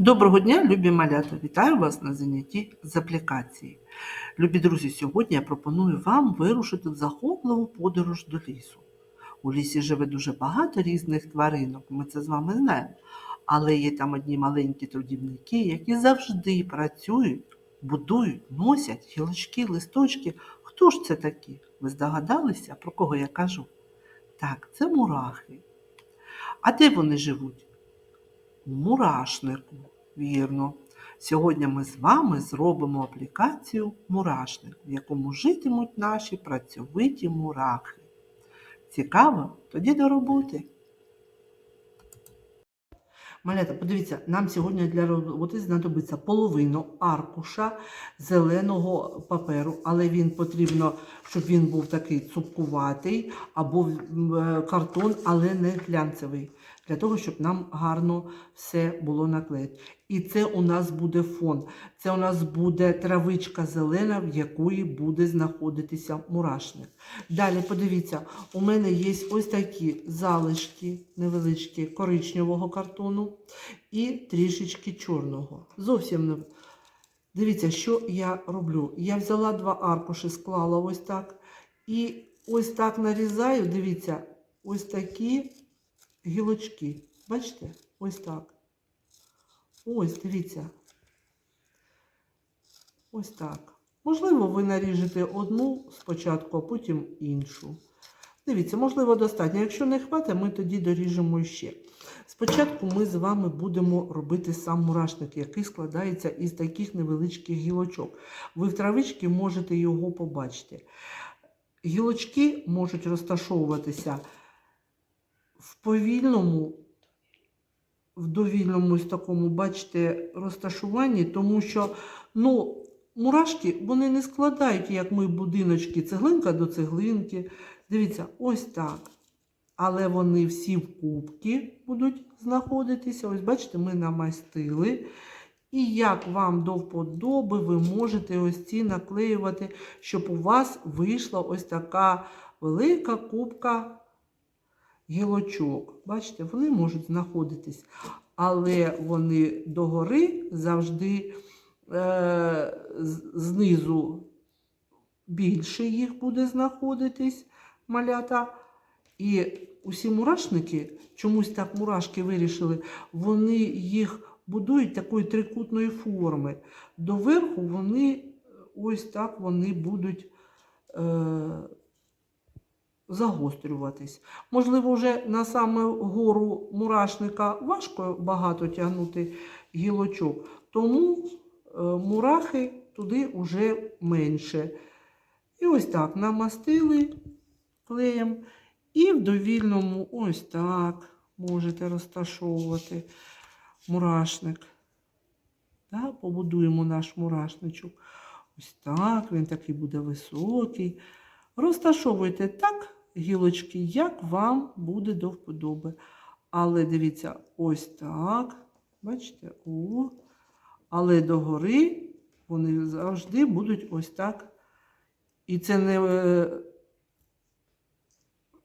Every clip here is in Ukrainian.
Доброго дня, любі малята! Вітаю вас на занятті з аплікації. Любі друзі, сьогодні я пропоную вам вирушити в захопливу подорож до лісу. У лісі живе дуже багато різних тваринок, ми це з вами знаємо. Але є там одні маленькі трудівники, які завжди працюють, будують, носять гілочки, листочки. Хто ж це такі? Ви здогадалися, про кого я кажу? Так, це мурахи. А де вони живуть? Мурашнику, вірно. Сьогодні ми з вами зробимо аплікацію Мурашник, в якому житимуть наші працьовиті мурахи. Цікаво? Тоді до роботи. Малята, подивіться, нам сьогодні для роботи знадобиться половину аркуша зеленого паперу, але він потрібно, щоб він був такий цупкуватий, або е, картон, але не глянцевий, для того, щоб нам гарно все було наклеїти. І це у нас буде фон. Це у нас буде травичка зелена, в якої буде знаходитися мурашник. Далі подивіться, у мене є ось такі залишки невеличкі коричневого картону і трішечки чорного. Зовсім не. Дивіться, що я роблю. Я взяла два аркуші, склала ось так. І ось так нарізаю, дивіться, ось такі гілочки. Бачите? Ось так. Ось, дивіться. Ось так. Можливо, ви наріжете одну спочатку, а потім іншу. Дивіться, можливо, достатньо. Якщо не хватить, ми тоді доріжемо ще. Спочатку ми з вами будемо робити сам мурашник, який складається із таких невеличких гілочок. Ви в травичці можете його побачити. Гілочки можуть розташовуватися в повільному, в довільному такому, бачите, розташуванні, тому що, ну, мурашки вони не складають, як ми будиночки, цеглинка до цеглинки. Дивіться, ось так. Але вони всі в кубки будуть знаходитися. Ось, бачите, ми намастили. І як вам до вподоби, ви можете ось ці наклеювати, щоб у вас вийшла ось така велика кубка гілочок. Бачите, вони можуть знаходитись, але вони догори завжди е, знизу більше їх буде знаходитись малята. І усі мурашники, чомусь так мурашки вирішили, вони їх будують такої трикутної форми. Доверху вони е, ось так вони будуть е, загострюватись. Можливо, вже на саме гору мурашника важко багато тягнути гілочок, тому е, мурахи туди вже менше. І ось так намастили клеєм. І в довільному ось так можете розташовувати мурашник. Да, побудуємо наш мурашничок. Ось так, він такий буде високий. Розташовуйте так гілочки, як вам буде до вподоби. Але дивіться, ось так. Бачите? О. Але догори вони завжди будуть ось так. І це не е,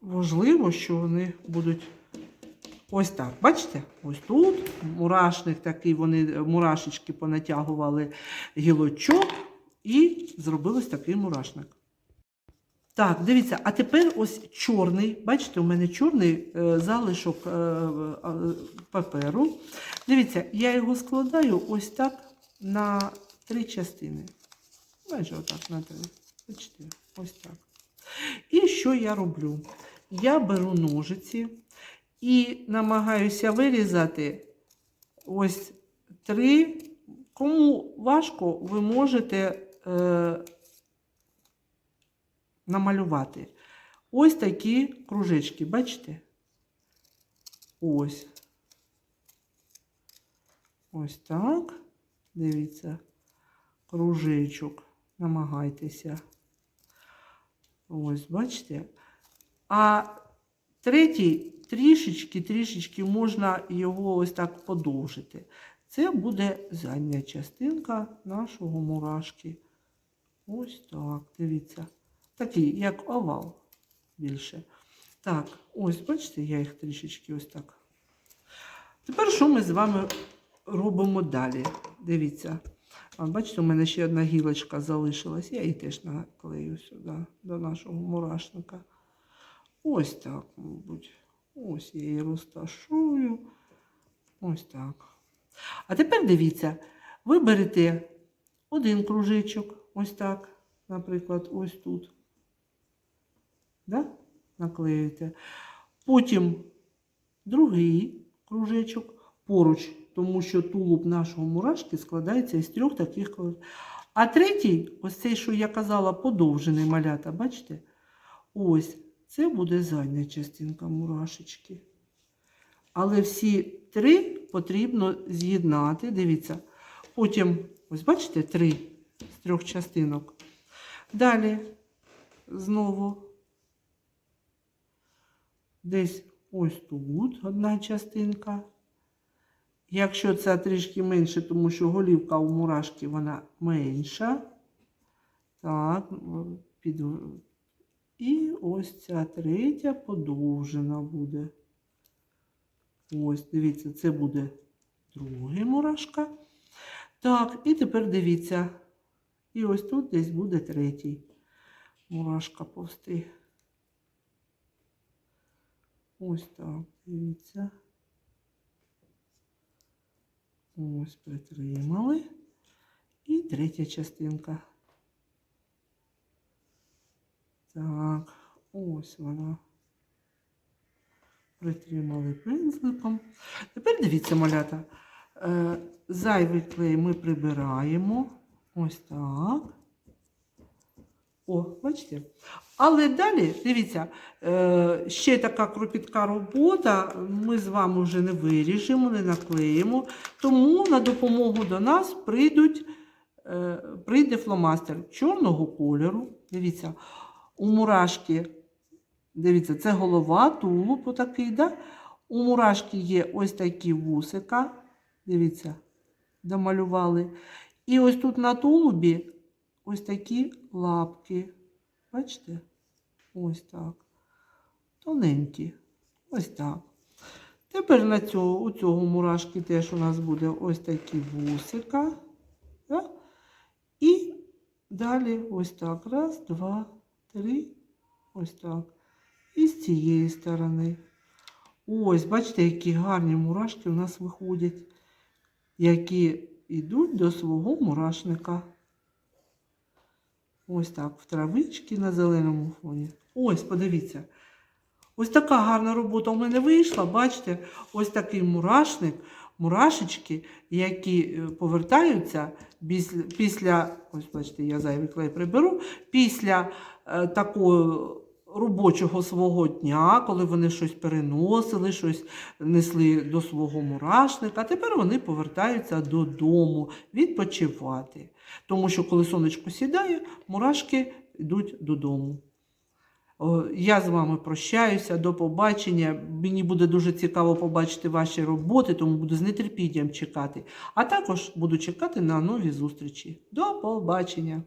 важливо, що вони будуть ось так. Бачите? Ось тут мурашник такий, вони мурашечки понатягували гілочок і зробилось такий мурашник. Так, дивіться, а тепер ось чорний. Бачите, у мене чорний е, залишок е, е, паперу. Дивіться, я його складаю ось так на три частини. Майже отак на три. Бачите, ось так. І що я роблю? Я беру ножиці і намагаюся вирізати ось три. Кому важко, ви можете е, намалювати. Ось такі кружечки, бачите? Ось. Ось так. Дивіться, кружечок. Намагайтеся. Ось, бачите? А третій трішечки, трішечки можна його ось так подовжити. Це буде задня частинка нашого мурашки. Ось так, дивіться. Такий, як овал більше. Так, ось, бачите, я їх трішечки ось так. Тепер що ми з вами робимо далі. Дивіться. А бачите, у мене ще одна гілочка залишилась. Я її теж наклею сюди, до нашого мурашника. Ось так, мабуть. Ось я її розташую. Ось так. А тепер дивіться, ви берете один кружечок, ось так, наприклад, ось тут. Да? Наклеюєте. Потім другий кружечок поруч, тому що тулуб нашого мурашки складається із трьох таких кружечків. А третій, ось цей, що я казала, подовжений малята, бачите? Ось, це буде задня частинка мурашечки. Але всі три потрібно з'єднати. Дивіться. Потім, ось бачите, три з трьох частинок. Далі знову десь ось тут одна частинка. Якщо це трішки менше, тому що голівка у мурашки вона менша. Так, під... І ось ця третя подовжена буде. Ось, дивіться, це буде другий мурашка. Так, і тепер дивіться. І ось тут десь буде третій мурашка повсти. Ось так, дивіться. Ось притримали. І третя частинка. Так, ось вона. Притримали пензликом. Тепер дивіться, малята. Е, зайвий клей ми прибираємо. Ось так. О, бачите? Але далі, дивіться, е, ще така кропітка робота. Ми з вами вже не виріжемо, не наклеїмо. Тому на допомогу до нас прийдуть, е, прийде фломастер чорного кольору. Дивіться, у мурашки, дивіться, це голова, тулуб отакий, да? У мурашки є ось такі вусика. Дивіться, домалювали. І ось тут на тулубі ось такі лапки. Бачите? Ось так. Тоненькі. Ось так. Тепер на цього, у цього мурашки теж у нас буде ось такі вусика. Да? І далі ось так. Раз, два, три. Ось так. І з цієї сторони. Ось, бачите, які гарні мурашки у нас виходять, які йдуть до свого мурашника. Ось так, в травички на зеленому фоні. Ось, подивіться. Ось така гарна робота у мене вийшла. Бачите, ось такий мурашник, мурашечки, які е, повертаються після, після ось бачите, я зайвий клей приберу, після е, такого робочого свого дня, коли вони щось переносили, щось несли до свого мурашника. А тепер вони повертаються додому відпочивати. Тому що коли сонечко сідає, мурашки йдуть додому. Я з вами прощаюся, до побачення. Мені буде дуже цікаво побачити ваші роботи, тому буду з нетерпінням чекати. А також буду чекати на нові зустрічі. До побачення!